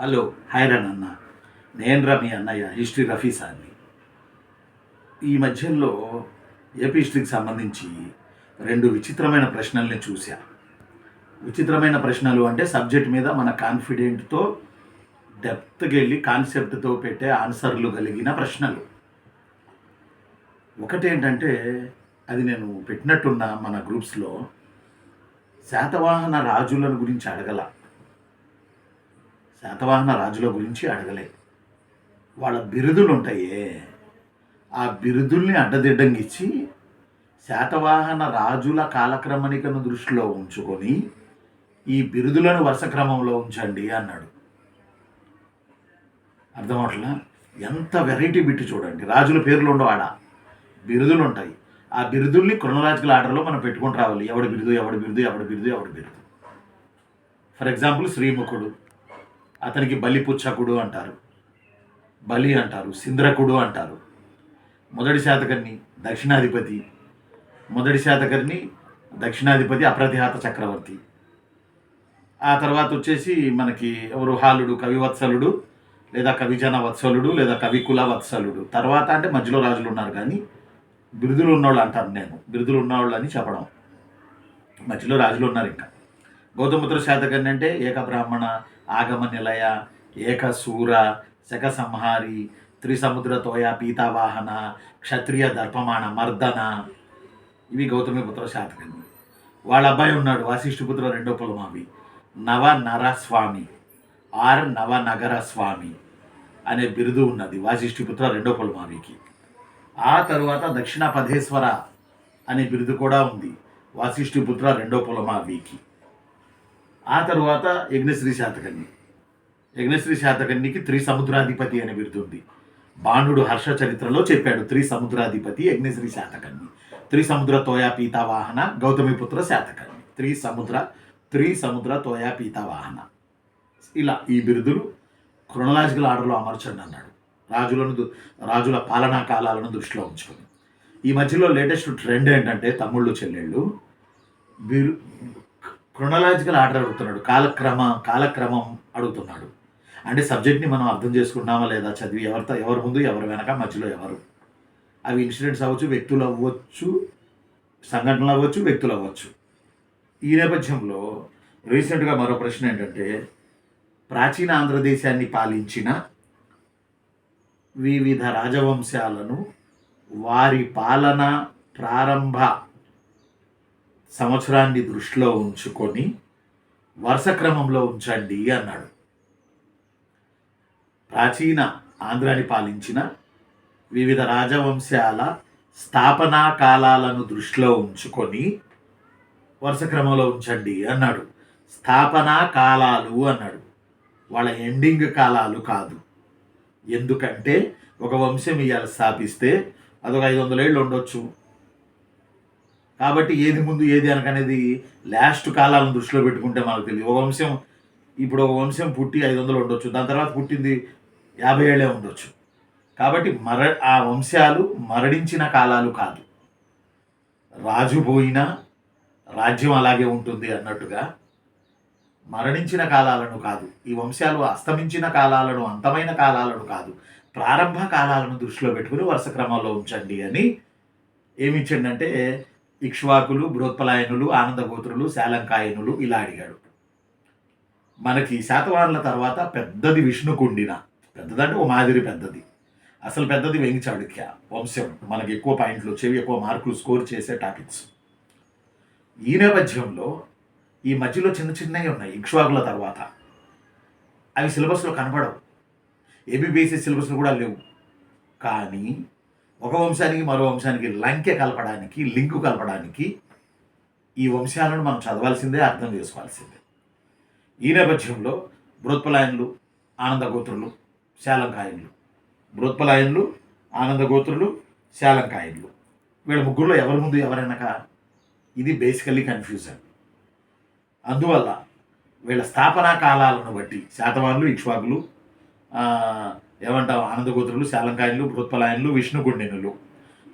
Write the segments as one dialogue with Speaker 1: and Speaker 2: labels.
Speaker 1: Hello hi అన్న నేను రా మీ అన్నయ్య హిస్టరీ రఫీ సార్ని. ఈ మధ్యలో ఏపీ హిస్టరీకి సంబంధించి రెండు విచిత్రమైన ప్రశ్నల్ని చూశా. విచిత్రమైన ప్రశ్నలు అంటే సబ్జెక్ట్ మీద మన కాన్ఫిడెంట్తో డెప్త్కి వెళ్ళి కాన్సెప్ట్తో పెట్టే ఆన్సర్లు కలిగిన ప్రశ్నలు. ఒకటేంటంటే అది నేను పెట్టినట్టున్న మన గ్రూప్స్లో శాతవాహన రాజులను గురించి అడగల. శాతవాహన రాజుల గురించి అడగలే. వాళ్ళ బిరుదులు ఉంటాయే ఆ బిరుదుల్ని అడ్డదిడ్డంగిచ్చి శాతవాహన రాజుల కాలక్రమణికను దృష్టిలో ఉంచుకొని ఈ బిరుదులను వరుస క్రమంలో ఉంచండి అన్నాడు. అర్థమవట్లా ఎంత వెరైటీ బిట్టు చూడండి. రాజుల పేర్లు ఉండవు ఆడ బిరుదులు ఉంటాయి ఆ బిరుదుల్ని క్రొనలాజికల్ ఆర్డర్లో మనం పెట్టుకుని రావాలి. ఎవడి బిరుదు ఎవడి బిరుదు ఎవడి బిరుదు ఎవడి బిరుదు. ఫర్ ఎగ్జాంపుల్ శ్రీముఖుడు. అతనికి బలిపుచ్చకుడు అంటారు. బలి అంటారు సింద్రకుడు అంటారు. మొదటి శాతకర్ణి దక్షిణాధిపతి మొదటి శాతకర్ణి దక్షిణాధిపతి అప్రతిహాత చక్రవర్తి. ఆ తర్వాత వచ్చేసి మనకి ఎవరు? హాలుడు కవివత్సలుడు లేదా కవిజన వత్సలుడు లేదా కవికుల వత్సలుడు. తర్వాత అంటే మధ్యలో రాజులు ఉన్నారు కానీ బిరుదులు ఉన్నవాళ్ళు అంటారు నేను. బిరుదులు ఉన్నవాళ్ళు అని చెప్పడం. మధ్యలో రాజులు ఉన్నారు ఇంకా. గౌతమపుత్ర శాతకర్ణి అంటే ఏక బ్రాహ్మణ ఆగమ నిలయ ఏకశూర శక సంహారి త్రిసముద్ర తోయ పీతావాహన క్షత్రియ దర్పమాణ మర్దన. ఇవి గౌతమిపుత్ర శాతకర్ణి వాళ్ళ అబ్బాయి ఉన్నాడు వాసిష్ఠపుత్ర రెండో పొలమావి. నవ నరస్వామి ఆర్ నవ నగర స్వామి అనే బిరుదు ఉన్నది వాసిష్ఠిపుత్ర రెండో పొలమావికి. ఆ తరువాత దక్షిణ పదేశ్వర అనే బిరుదు కూడా ఉంది వాసిష్ఠిపుత్ర రెండో పొలమావికి. ఆ తరువాత యజ్ఞశ్రీ శాతకర్ణి. యజ్ఞశ్రీ శాతకర్ణికి త్రి సముద్రాధిపతి అనే బిరుదుంది బాణుడు హర్ష చరిత్రలో చెప్పాడు త్రి సముద్రాధిపతి యజ్ఞశ్రీ శాతకర్ణి. త్రి సముద్ర తోయా పీతావాహన గౌతమిపుత్ర శాతకర్ణి త్రి సముద్ర త్రి సముద్ర తోయా పీతావాహన ఇలా ఈ బిరుదులు క్రొనలాజికల్ ఆర్డర్లో అమర్చండి అన్నాడు. రాజులను దు- రాజుల పాలనా కాలాలను దృష్టిలో ఉంచుకొని ఈ మధ్యలో లేటెస్ట్ ట్రెండ్ ఏంటంటే తమ్ముళ్ళు చెల్లెళ్ళు బిరు క్రొనలాజికల్ ఆర్డర్ అడుగుతున్నాడు. కాలక్రమ కాలక్రమం అడుగుతున్నాడు. అంటే సబ్జెక్ట్ని మనం అర్థం చేసుకున్నామా లేదా చదివి ఎవరితో ఎవరు ముందు ఎవరు వెనక మధ్యలో ఎవరు? అవి ఇన్సిడెంట్స్ అవ్వచ్చు వ్యక్తులు అవ్వచ్చు సంఘటనలు అవ్వచ్చు వ్యక్తులు అవ్వచ్చు. ఈ నేపథ్యంలో రీసెంట్గా మరో ప్రశ్న ఏంటంటే ప్రాచీన ఆంధ్రదేశాన్ని పాలించిన వివిధ రాజవంశాలను వారి పాలన ప్రారంభ సంవత్సరాన్ని దృష్టిలో ఉంచుకొని వరుస క్రమంలో ఉంచండి అన్నాడు. ప్రాచీన ఆంధ్రాని పాలించిన వివిధ రాజవంశాల స్థాపనా కాలాలను దృష్టిలో ఉంచుకొని వరుస క్రమంలో ఉంచండి అన్నాడు. స్థాపనా కాలాలు అన్నాడు. వాళ్ళ ఎండింగ్ కాలాలు కాదు. ఎందుకంటే ఒక వంశం ఇవాళ స్థాపిస్తే అదొక ఐదు వందల ఏళ్ళు ఉండొచ్చు. కాబట్టి ఏది ముందు ఏది అనకనేది లాస్ట్ కాలాలను దృష్టిలో పెట్టుకుంటే మనకు తెలియదు. ఒక వంశం ఇప్పుడు ఒక వంశం పుట్టి ఐదు వందలు ఉండొచ్చు. దాని తర్వాత పుట్టింది యాభై ఏళ్ళే ఉండొచ్చు. కాబట్టి మర ఆ వంశాలు మరణించిన కాలాలు కాదు. రాజు పోయినా రాజ్యం అలాగే ఉంటుంది అన్నట్టుగా మరణించిన కాలాలను కాదు. ఈ వంశాలు అస్తమించిన కాలాలను అంతమైన కాలాలను కాదు. ప్రారంభ కాలాలను దృష్టిలో పెట్టుకుని వరుస క్రమంలో ఉంచండి అని ఏమి ఇచ్చిండంటే ఇక్ష్వాకులు బృహత్పలాయనులు ఆనందగోత్రులు శాలంకాయనులు ఇలా అడిగాడు. మనకి శాతవాహనుల తర్వాత పెద్దది విష్ణుకుండిన. పెద్దదంటే ఓ మాదిరి పెద్దది. అసలు పెద్దది వెంగి చాళుక్య వంశం. మనకి ఎక్కువ పాయింట్లు వచ్చేవి ఎక్కువ మార్కులు స్కోర్ చేసే టాపిక్స్. ఈ నేపథ్యంలో ఈ మధ్యలో చిన్న చిన్నవి ఉన్నాయి ఇక్ష్వాకుల తర్వాత. అవి సిలబస్లో కనపడవు. ఏబిబిఎస్సి సిలబస్లో కూడా లేవు. కానీ ఒక వంశానికి మరో వంశానికి లంకె కలపడానికి లింకు కలపడానికి ఈ వంశాలను మనం చదవాల్సిందే అర్థం చేసుకోవాల్సిందే. ఈ నేపథ్యంలో బృత్పలాయనులు ఆనందగోత్రులు శాలంకాయనులు. బృత్పలాయనులు ఆనందగోత్రులు శాలంకాయనులు. వీళ్ళ ముగ్గురులో ఎవరి ముందు ఎవరైనాక ఇది బేసికల్లీ కన్ఫ్యూజన్. అందువల్ల వీళ్ళ స్థాపనా కాలాలను బట్టి శాతవాన్లు ఇక్ష్వాకులు ఏమంటాం ఆనందగోత్రులు శాలంకాయనులు బృహత్పలాయనులు విష్ణుగుండినులు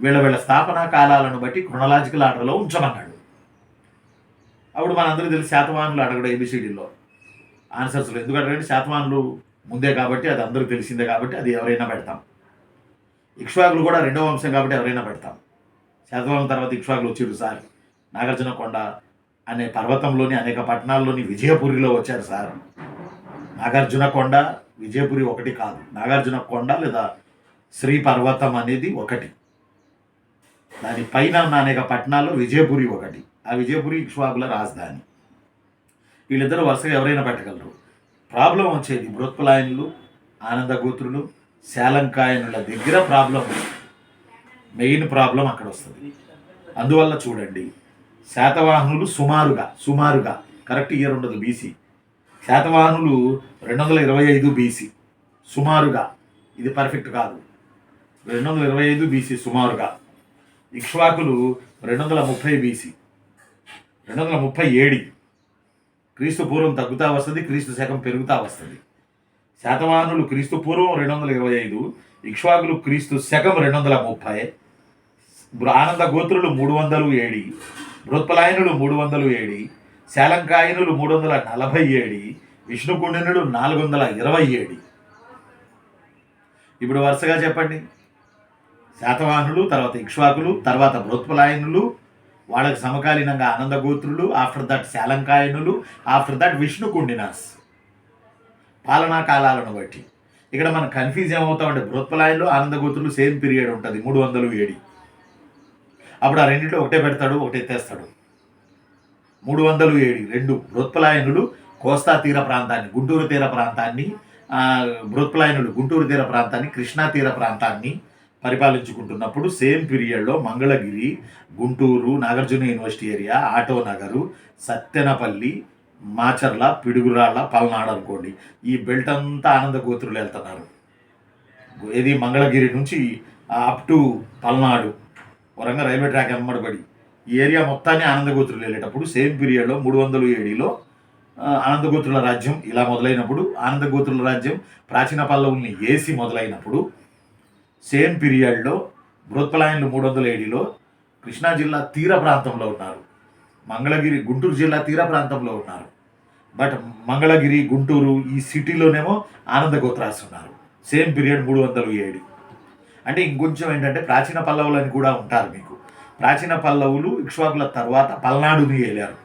Speaker 1: వీళ్ళ వీళ్ళ స్థాపనా కాలాలను బట్టి క్రొనలాజికల్ ఆర్డర్లో ఉంచమన్నాడు. అప్పుడు మనందరూ తెలిసి శాతవాహనులు అడగడం ఏబిసిడిలో. ఆన్సర్స్లో ఎందుకంటే శాతవాహనులు ముందే కాబట్టి అది అందరూ తెలిసిందే కాబట్టి అది ఎవరైనా పెడతాం. ఇక్ష్వాకులు కూడా రెండవ వంశం కాబట్టి ఎవరైనా పెడతాం. శాతవాహనం తర్వాత ఇక్ష్వాకులు వచ్చారు సార్. నాగార్జున కొండ అనే పర్వతంలోని అనేక పట్టణాల్లోని విజయపురిలో వచ్చారు సార్. నాగార్జున కొండ విజయపురి ఒకటి కాదు. నాగార్జున కొండ లేదా శ్రీ పర్వతం అనేది ఒకటి. దాని పైన ఉన్న అనేక పట్టణాల్లో విజయపురి ఒకటి. ఆ విజయపురి ఇక్ష్వాకుల రాజధాని. వీళ్ళిద్దరూ వరుసగా ఎవరైనా పెట్టగలరు. ప్రాబ్లం వచ్చేది బృత్పలాయనులు ఆనందగోత్రులు శాలంకాయనుల దగ్గర ప్రాబ్లం మెయిన్ ప్రాబ్లం అక్కడ వస్తుంది. అందువల్ల చూడండి శాతవాహనులు సుమారుగా సుమారుగా కరెక్ట్ ఇయర్ ఉండదు బీసీ. శాతవాహనులు రెండు వందల ఇరవై ఐదు బీసీ సుమారుగా. ఇది పర్ఫెక్ట్ కాదు. రెండు వందల ఇరవై ఐదు బీసీ సుమారుగా. ఇక్ష్వాకులు రెండు వందల ముప్పై బీసీ రెండు వందల ముప్పై ఏడి. క్రీస్తు పూర్వం తగ్గుతా వస్తుంది క్రీస్తు శకం పెరుగుతా వస్తుంది. శాతవాహనులు క్రీస్తు పూర్వం రెండు వందల ఇరవై ఐదు ఇక్ష్వాకులు క్రీస్తు శకం రెండు వందల ముప్పై ఆనంద గోత్రులు మూడు వందలు ఏడి బృత్పలాయనులు మూడు వందలు ఏడి శాలంకాయనులు మూడు వందల నలభై ఏడి విష్ణుకుండినుడు నాలుగు వందల ఇరవై ఏడి. ఇప్పుడు వరుసగా చెప్పండి. శాతవాహనులు తర్వాత ఇక్ష్వాకులు తర్వాత బృత్పలాయనులు వాళ్ళకి సమకాలీనంగా ఆనందగోత్రులు ఆఫ్టర్ దట్ శాలంకాయనులు ఆఫ్టర్ దట్ విష్ణుకుండినాస్. పాలనా కాలాలను బట్టి. ఇక్కడ మనం కన్ఫ్యూజ్ ఏమవుతామంటే బృత్పలాయనులు ఆనందగోత్రులు సేమ్ పీరియడ్ ఉంటుంది మూడు వందలు ఏడి. అప్పుడు ఆ రెండింటిలో ఒకటే పెడతాడు ఒకటే తెస్తాడు. మూడు వందలు ఏడు రెండు బృత్పలాయనులు కోస్తా తీర ప్రాంతాన్ని గుంటూరు తీర ప్రాంతాన్ని ఆ, గుంటూరు తీర ప్రాంతాన్ని కృష్ణా తీర ప్రాంతాన్ని పరిపాలించుకుంటున్నప్పుడు సేమ్ పీరియడ్లో Mangalagiri Guntur Nagarjuna university area auto Nagar Sattenapalli Macherla Piduguralla Palnadu అనుకోండి. ఈ బెల్ట్ అంతా ఆనంద గోత్రులు వెళ్తున్నారు. ఇది మంగళగిరి నుంచి అప్ టు పల్నాడు వరంగా రైల్వే ట్రాక్ వెంబడబడి ఈ ఏరియా మొత్తాన్ని ఆనందగోత్రులు వెళ్ళేటప్పుడు సేమ్ పీరియడ్లో మూడు వందలు ఏడిలో ఆనందగోత్రుల రాజ్యం ఇలా మొదలైనప్పుడు ఆనందగోత్రుల రాజ్యం ప్రాచీన పల్లవుల్ని ఏసి మొదలైనప్పుడు సేమ్ పీరియడ్లో బృత్పలాయన్లు మూడు వందల ఏడిలో కృష్ణా జిల్లా తీర ప్రాంతంలో ఉన్నారు. మంగళగిరి గుంటూరు జిల్లా తీర ప్రాంతంలో ఉన్నారు. బట్ మంగళగిరి గుంటూరు ఈ సిటీలోనేమో ఆనందగోత్రాస్ ఉన్నారు సేమ్ పీరియడ్ మూడు వందలు ఏడు. అంటే ఇంకొంచెం ఏంటంటే ప్రాచీన పల్లవులు అని కూడా ఉంటారు మీకు. ప్రాచీన పల్లవులు ఇక్ష్వాకుల తర్వాత పల్నాడుని ఏలారు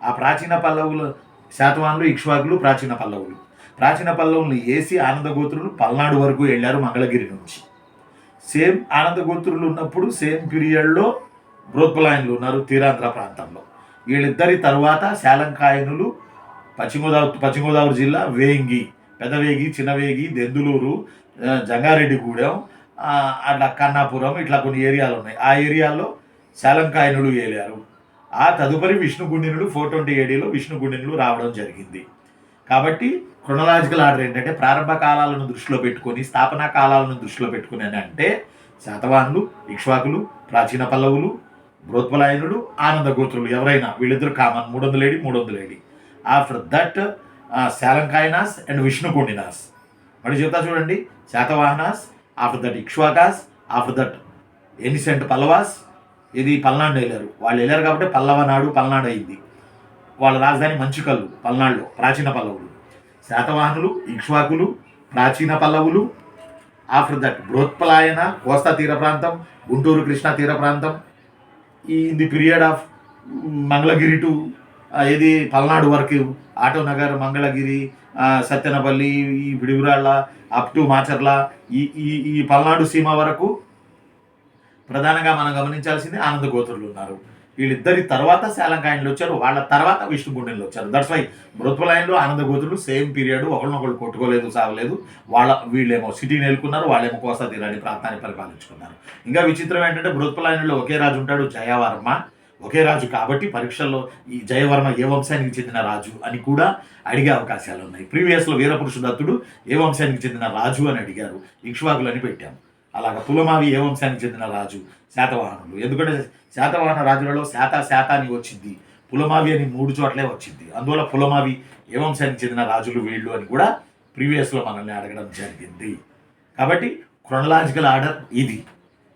Speaker 1: ఆ ప్రాచీన పల్లవులు శాతవాన్లు ఇక్ష్వాకులు ప్రాచీన పల్లవులు. ప్రాచీన పల్లవులను ఏసి ఆనందగోత్రులు పల్నాడు వరకు వెళ్ళారు మంగళగిరి నుంచి. సేమ్ ఆనందగోత్రులు ఉన్నప్పుడు సేమ్ పీరియడ్లో బ్రోత్పలాయన్లు ఉన్నారు తీరాంధ్ర ప్రాంతంలో. వీళ్ళిద్దరి తర్వాత శాలంకాయనులు పశ్చిమ గోదావరి పశ్చిమ గోదావరి జిల్లా వేంగి పెదవేగి చిన్నవేగి దెందులూరు జంగారెడ్డిగూడెం అట్లా కన్నాపురం ఇట్లా కొన్ని ఏరియాలు ఉన్నాయి. ఆ ఏరియాలో శాలంకాయనులు ఏలారు. ఆ తదుపరి విష్ణుగుండినుడు ఫోర్ ట్వంటీ ఏడీలో విష్ణుగుండినులు రావడం జరిగింది. కాబట్టి క్రొనలాజికల్ ఆర్డర్ ఏంటంటే ప్రారంభ కాలాలను దృష్టిలో పెట్టుకొని స్థాపనా కాలాలను దృష్టిలో పెట్టుకుని అని అంటే శాతవాహనులు ఇక్ష్వాకులు ప్రాచీన పల్లవులు బృత్పలాయనుడు ఆనంద గోత్రులు ఎవరైనా వీళ్ళిద్దరు కామన్ మూడు వందల ఏడి మూడు వందల AD. After that Salankayanas and Vishnukundinas మరి చెప్తా చూడండి Satavahanas after that Ikshvakas after that ancient Pallavas ఇది పల్నాడు వెళ్ళారు. వాళ్ళు వెళ్ళారు కాబట్టి పల్లవ నాడు పల్నాడు అయింది. వాళ్ళ రాజధాని మంచుకల్లు పల్నాడులో ప్రాచీన పల్లవులు. శాతవాహనులు ఇక్ష్వాకులు ప్రాచీన పల్లవులు ఆఫ్టర్ దట్ బృహత్పలాయన కోస్తా తీర ప్రాంతం గుంటూరు కృష్ణా తీర ప్రాంతం ఈ in the period of Mangalagiri to ఇది పల్నాడు వరకు ఆటో నగర్ మంగళగిరి సత్యనపల్లి ఈ పిడుగురాళ్ళ అప్ టు మాచర్ల ఈ ఈ ఈ పల్నాడు సీమ వరకు ప్రధానంగా మనం గమనించాల్సింది ఆనంద గోత్రులు ఉన్నారు. వీళ్ళిద్దరి తర్వాత శాలంకాయన్లు వచ్చారు వాళ్ళ తర్వాత విష్ణుగుండెన్లు వచ్చారు. దట్స్ వై మృత్పులయంలో ఆనంద గోత్రులు సేమ్ పీరియడ్ ఒకరినొకరు కొట్టుకోలేదు సాగలేదు. వాళ్ళ వీళ్ళేమో సిటీని ఎలుకున్నారు వాళ్ళేమో కోసా తీరాని ప్రాంతాన్ని పరిపాలించుకున్నారు. ఇంకా విచిత్రం ఏంటంటే మృత్పులయంలో ఒకే రాజు ఉంటాడు జయవర్మ. ఒకే రాజు కాబట్టి పరీక్షల్లో ఈ జయవర్మ ఏ వంశానికి చెందిన రాజు అని కూడా అడిగే అవకాశాలు ఉన్నాయి. ప్రీవియస్లో వీరపురుషు దత్తుడు ఏ వంశానికి చెందిన రాజు అని అడిగారు. ఇక్ష్వాకులు అని పెట్టాం అలాగ పులమావి ఏ వంశానికి చెందిన రాజు? శాతవాహనులు. ఎందుకంటే శాతవాహన రాజులలో శాత శాత అని వచ్చింది. పులమావి అని మూడు చోట్లే వచ్చింది. అందువల్ల పులమావి ఏ వంశానికి చెందిన రాజులు వీళ్ళు అని కూడా ప్రీవియస్లో మనల్ని అడగడం జరిగింది. కాబట్టి క్రొనలాజికల్ ఆర్డర్ ఇది.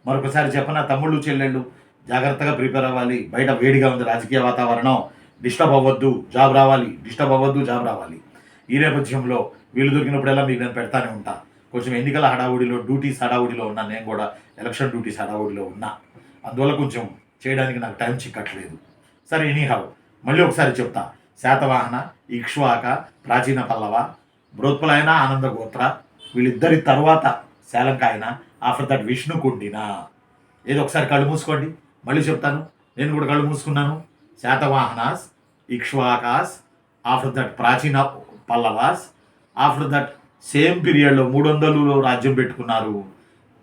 Speaker 1: మరొకసారి చెప్పన? తమ్ముళ్ళు చెల్లెళ్ళు జాగ్రత్తగా ప్రిపేర్ అవ్వాలి. బయట వేడిగా ఉంది రాజకీయ వాతావరణం. డిస్టర్బ్ అవ్వద్దు. జాబ్ రావాలి. డిస్టర్బ్ అవ్వద్దు. జాబ్ రావాలి. ఈ నేపథ్యంలో వీళ్ళు దొరికినప్పుడల్లా మీకు నేను పెడతానే ఉంటా. కొంచెం ఎన్నికల హడావుడిలో డ్యూటీస్ హడావుడిలో ఉన్నా నేను కూడా ఎలక్షన్ డ్యూటీస్ హడావుడిలో ఉన్నా. అందువల్ల కొంచెం చేయడానికి నాకు టైం చిక్కట్లేదు. సరే ఎనీహౌ. మళ్ళీ ఒకసారి చెప్తా. శాతవాహన ఇక్ష్వాక ప్రాచీన పల్లవ బ్రోత్పలాయన ఆనంద గోత్ర వీళ్ళిద్దరి తర్వాత శాలంకాయన ఆఫ్టర్ దట్ విష్ణు కుండిన ఏదో ఒకసారి కళ్ళు మూసుకోండి. మళ్ళీ చెప్తాను. నేను కూడా కళ్ళు మూసుకున్నాను. శాతవాహనాస్ ఇక్ష్వాకాస్ ఆఫ్టర్ దట్ ప్రాచీన పల్లవాస్ ఆఫ్టర్ దట్ సేమ్ పీరియడ్లో మూడు వందలు రాజ్యం పెట్టుకున్నారు.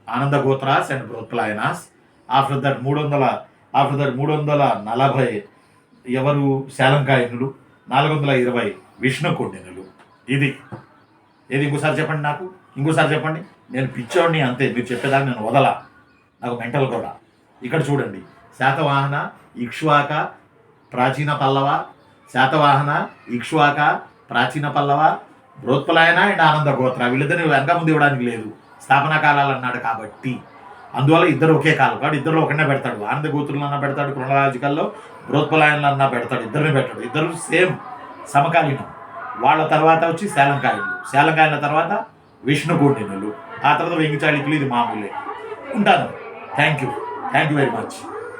Speaker 1: Ananda Gotras and Brihatphalayanas after that మూడు వందల ఆఫ్టర్ దట్ మూడు వందల నలభై ఎవరు శాలంకాయనులు? నాలుగు వందల ఇరవై విష్ణుకొండినులు. ఇది. ఏది ఇంకోసారి చెప్పండి నాకు? ఇంకోసారి చెప్పండి. నేను పిచ్చోడిని అంతే మీరు చెప్పేదాన్ని నేను వదలా. నాకు మెంటల్ కూడా ఇక్కడ చూడండి. శాతవాహన ఇక్ష్వాక ప్రాచీన పల్లవ శాతవాహన ఇక్ష్వాక ప్రాచీన పల్లవ బృహత్పలాయన అండ్ ఆనంద గోత్ర. వీళ్ళిద్దరిని వెనక ముందు ఇవ్వడానికి లేదు. స్థాపనా కాలాలు అన్నాడు కాబట్టి. అందువల్ల ఇద్దరు ఒకే కాలం కాబట్టి ఇద్దరు ఒకనే పెడతాడు. ఆనంద గోత్రులు అన్న పెడతాడు క్రొనలాజికల్లో బృహత్పలాయనలు అన్న పెడతాడు. ఇద్దరిని పెట్టాడు. ఇద్దరు సేమ్ సమకాలీనం. వాళ్ళ తర్వాత వచ్చి శాలంకాయనులు. శాలంకాయల తర్వాత విష్ణుగూండినులు ఆ తర్వాత వెంగిచాళికులు ఇది మామూలే. ఉంటాను. Thank you thank you very much